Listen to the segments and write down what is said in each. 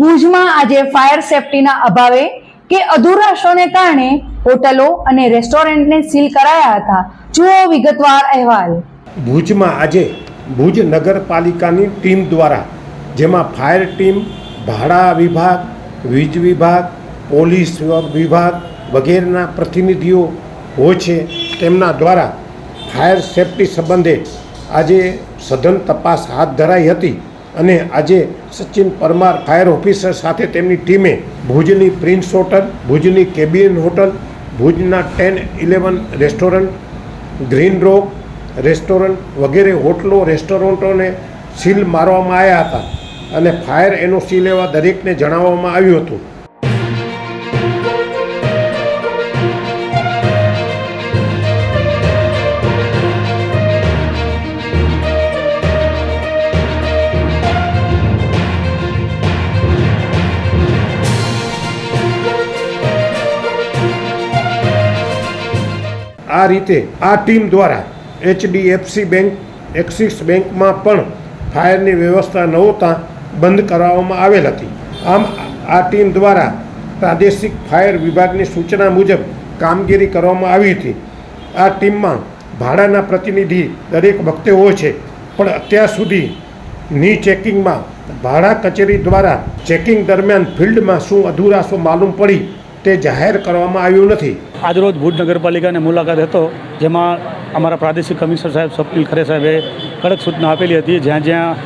ભુજમાં આજે ફાયર સેફટીના અભાવે કે અધૂરા શોને કારણે હોટલો અને રેસ્ટોરન્ટને સીલ કરાયા હતા. જુઓ વિગતવાર અહેવાલ. ભુજમાં આજે ભુજ નગરપાલિકાની ટીમ દ્વારા, જેમાં ફાયર ટીમ, ભાડા વિભાગ, વીજ વિભાગ, પોલીસ વિભાગ વગેરેના પ્રતિનિધિઓ હોય છે, તેમના દ્વારા ફાયર સેફટી સંબંધે આજે સઘન તપાસ હાથ ધરાઈ હતી. અને આજે સચિન પરમાર ફાયર ઓફિસર સાથે તેમની ટીમે ભુજની પ્રિન્સ હોટલ, ભુજની કેબિયન હોટલ, ભુજના ten eleven restaurant, green rock restaurant વગેરે હોટલો, રેસ્ટોરન્ટોને સીલ મારવામાં આવ્યા હતા. અને ફાયર એનઓસી લેવા દરેકને જણાવવામાં આવ્યું હતું. આ રીતે આ ટીમ દ્વારા એચડીએફસી બેંક, એક્સિસ બેંકમાં પણ ફાયરની વ્યવસ્થા નહોતા બંધ કરાવવામાં આવેલ હતી. આમ, આ ટીમ દ્વારા પ્રાદેશિક ફાયર વિભાગની સૂચના મુજબ કામગીરી કરવામાં આવી હતી. આ ટીમમાં ભાડાના પ્રતિનિધિ દરેક વખતે હોય છે, પણ અત્યાર સુધી ની ચેકિંગમાં ભાડા કચેરી દ્વારા ચેકિંગ દરમિયાન ફિલ્ડમાં શું અધુરાશો માલુમ પડી તે જાહેર કરવામાં આવ્યું નથી. આજરોજ ભુજ નગરપાલિકાની મુલાકાત હતો, જેમાં અમારા પ્રાદેશિક કમિશનર સાહેબ સ્વપ્નિલ ખરે સાહેબે કડક સૂચના આપેલી હતી, જ્યાં જ્યાં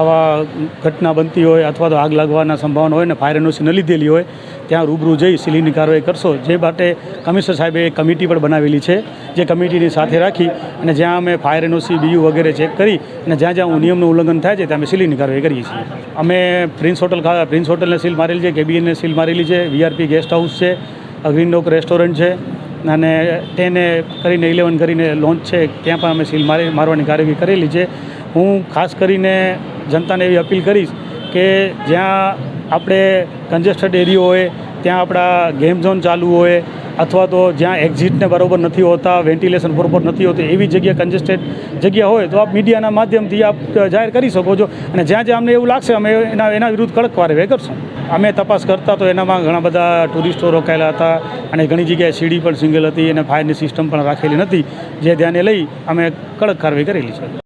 આવા ઘટના બનતી હોય અથવા તો આગ લાગવાના સંભાવના હોય ને ફાયર એનઓસી ન લીધેલી હોય, ત્યાં રૂબરૂ જઈ સીલીની કાર્યવાહી કરશો. જે માટે કમિશનર સાહેબે એક કમિટી પણ બનાવેલી છે, જે કમિટીની સાથે રાખી અને જ્યાં અમે ફાયર એનઓસી બીયુ વગેરે ચેક કરી અને જ્યાં જ્યાં નિયમનું ઉલ્લંઘન થાય છે, ત્યાં અમે સીલીની કાર્યવાહી કરીએ છીએ. અમે પ્રિન્સ હોટલ પ્રિન્સ હોટલને સીલ મારેલી છે કેબીએનને સીલ મારેલી છે વીઆરપી ગેસ્ટ હાઉસ છે ગ્રીન રેસ્ટોરન્ટ છે, અને ટેને કરીને ઇલેવન કરીને લોન્ચ છે, ત્યાં પણ અમે સીલ મારી, મારવાની કાર્યવાહી કરેલી છે. હું ખાસ કરીને જનતાને એવી અપીલ કરીશ કે જ્યાં આપણે કન્જેસ્ટેડ એરિયો હોય, ત્યાં આપણા ગેમ ઝોન ચાલુ હોય, અથવા તો જ્યાં એક્ઝિટને બરાબર નથી હોતા વેન્ટિલેશન બરોબર નથી હોતું, એવી જગ્યા કન્જેસ્ટેડ જગ્યા હોય, તો આપ મીડિયાના માધ્યમથી આપ જાહેર કરી શકો છો. અને જ્યાં જ્યાં અમને એવું લાગશે, અમે એના એના વિરુદ્ધ કડક કાર્યવાહી કરશું. અમે તપાસ કરતા તો એનામાં ઘણા બધા ટુરિસ્ટો રોકાયેલા હતા, અને ઘણી જગ્યાએ સીડી પણ સિંગલ હતી, અને ફાયરની સિસ્ટમ પણ રાખેલી નથી, જે ધ્યાને લઈ અમે કડક કાર્યવાહી કરેલી છે.